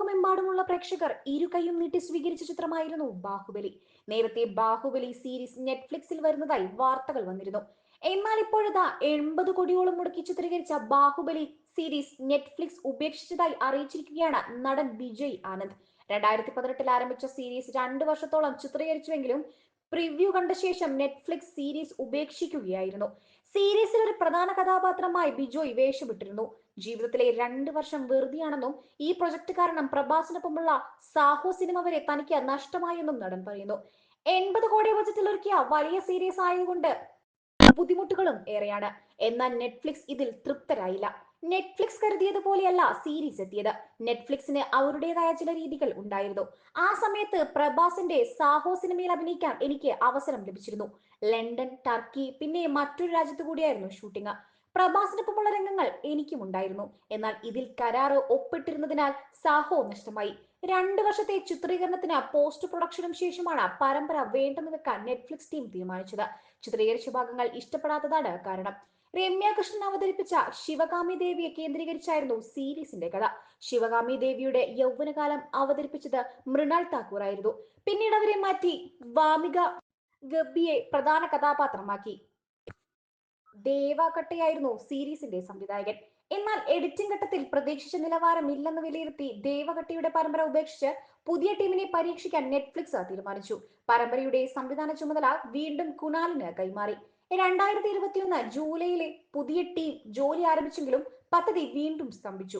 ലോകമെമ്പാടുമുള്ള പ്രേക്ഷകർ ഇരുകൈയും നീട്ടി സ്വീകരിച്ച ചിത്രമായിരുന്നു ബാഹുബലി. നേരത്തെ ബാഹുബലി സീരീസ് നെറ്റ്ഫ്ലിക്സിൽ വരുന്നതായി വാർത്തകൾ വന്നിരുന്നു. എന്നാൽ ഇപ്പോഴതാ എൺപത് കോടിയോളം മുടക്കി ചിത്രീകരിച്ച ബാഹുബലി സീരീസ് നെറ്റ്ഫ്ലിക്സ് ഉപേക്ഷിച്ചതായി അറിയിച്ചിരിക്കുകയാണ് നടൻ വിജയ് ആനന്ദ്. രണ്ടായിരത്തി പതിനെട്ടിൽ ആരംഭിച്ച സീരീസ് രണ്ടു വർഷത്തോളം ചിത്രീകരിച്ചുവെങ്കിലും പ്രിവ്യൂ കണ്ട ശേഷം നെറ്റ്ഫ്ലിക്സ് സീരീസ് ഉപേക്ഷിക്കുകയായിരുന്നു. സീരീസിൽ ഒരു പ്രധാന കഥാപാത്രമായി ബിജോയ് വേഷമിട്ടിരുന്നു. ജീവിതത്തിലെ രണ്ട് വർഷം വെറുതെയാണെന്നും ഈ പ്രൊജക്ട് കാരണം പ്രഭാസിനൊപ്പമുള്ള സാഹോ സിനിമ വരെ തനിക്ക് നഷ്ടമായെന്നും നടൻ പറയുന്നു. എൺപത് കോടി ബജറ്റിൽ ഒരുക്കിയ വലിയ സീരീസ് ആയതുകൊണ്ട് ബുദ്ധിമുട്ടുകളും ഏറെയാണ്. എന്നാൽ നെറ്റ്ഫ്ലിക്സ് ഇതിൽ തൃപ്തരായില്ല. നെറ്റ്ഫ്ലിക്സ് കരുതിയതുപോലെയല്ല സീരീസ് എത്തിയത്. നെറ്റ്ഫ്ലിക്സിന് അവരുടേതായ ചില രീതികൾ ഉണ്ടായിരുന്നു. ആ സമയത്ത് പ്രഭാസിന്റെ സാഹോ സിനിമയിൽ അഭിനയിക്കാൻ എനിക്ക് അവസരം ലഭിച്ചിരുന്നു. ലണ്ടൻ ടർക്കി പിന്നെ മറ്റൊരു രാജ്യത്ത് കൂടിയായിരുന്നു ഷൂട്ടിംഗ് പ്രഭാസിനൊപ്പമുള്ള രംഗങ്ങൾ എനിക്കും ഉണ്ടായിരുന്നു. എന്നാൽ ഇതിൽ കരാറ് ഒപ്പിട്ടിരുന്നതിനാൽ സാഹോ നഷ്ടമായി. രണ്ടു വർഷത്തെ ചിത്രീകരണത്തിന് പോസ്റ്റ് പ്രൊഡക്ഷനും ശേഷമാണ് പരമ്പര വേണ്ടെന്ന് വെക്കാൻ നെറ്റ്ഫ്ലിക്സ് ടീം തീരുമാനിച്ചത്. ചിത്രീകരിച്ച ഭാഗങ്ങൾ ഇഷ്ടപ്പെടാത്തതാണ് കാരണം. രമ്യ കൃഷ്ണൻ അവതരിപ്പിച്ച ശിവകാമി ദേവിയെ കേന്ദ്രീകരിച്ചായിരുന്നു സീരീസിന്റെ കഥ. ശിവകാമി ദേവിയുടെ യൗവനകാലം അവതരിപ്പിച്ചത് മൃണാൾ താക്കൂർ ആയിരുന്നു പിന്നീട് അവരെ മാറ്റി വാമിക ഗബ്ബിയെ പ്രധാന കഥാപാത്രമാക്കി. ദേവകട്ടയായിരുന്നു സീരീസിന്റെ സംവിധായകൻ. എന്നാൽ എഡിറ്റിംഗ് ഘട്ടത്തിൽ പ്രതീക്ഷിച്ച നിലവാരം ഇല്ലെന്ന് വിലയിരുത്തി ദേവകട്ടിയുടെ പരമ്പര ഉപേക്ഷിച്ച് പുതിയ ടീമിനെ പരീക്ഷിക്കാൻ നെറ്റ്ഫ്ലിക്സ് തീരുമാനിച്ചു. പരമ്പരയുടെ സംവിധാന ചുമതല വീണ്ടും കുണാലിന് കൈമാറി. രണ്ടായിരത്തി ഇരുപത്തിയൊന്ന് ജൂലൈയിലെ പുതിയ ടീം ജോലി ആരംഭിച്ചെങ്കിലും പദ്ധതി വീണ്ടും സ്തംഭിച്ചു.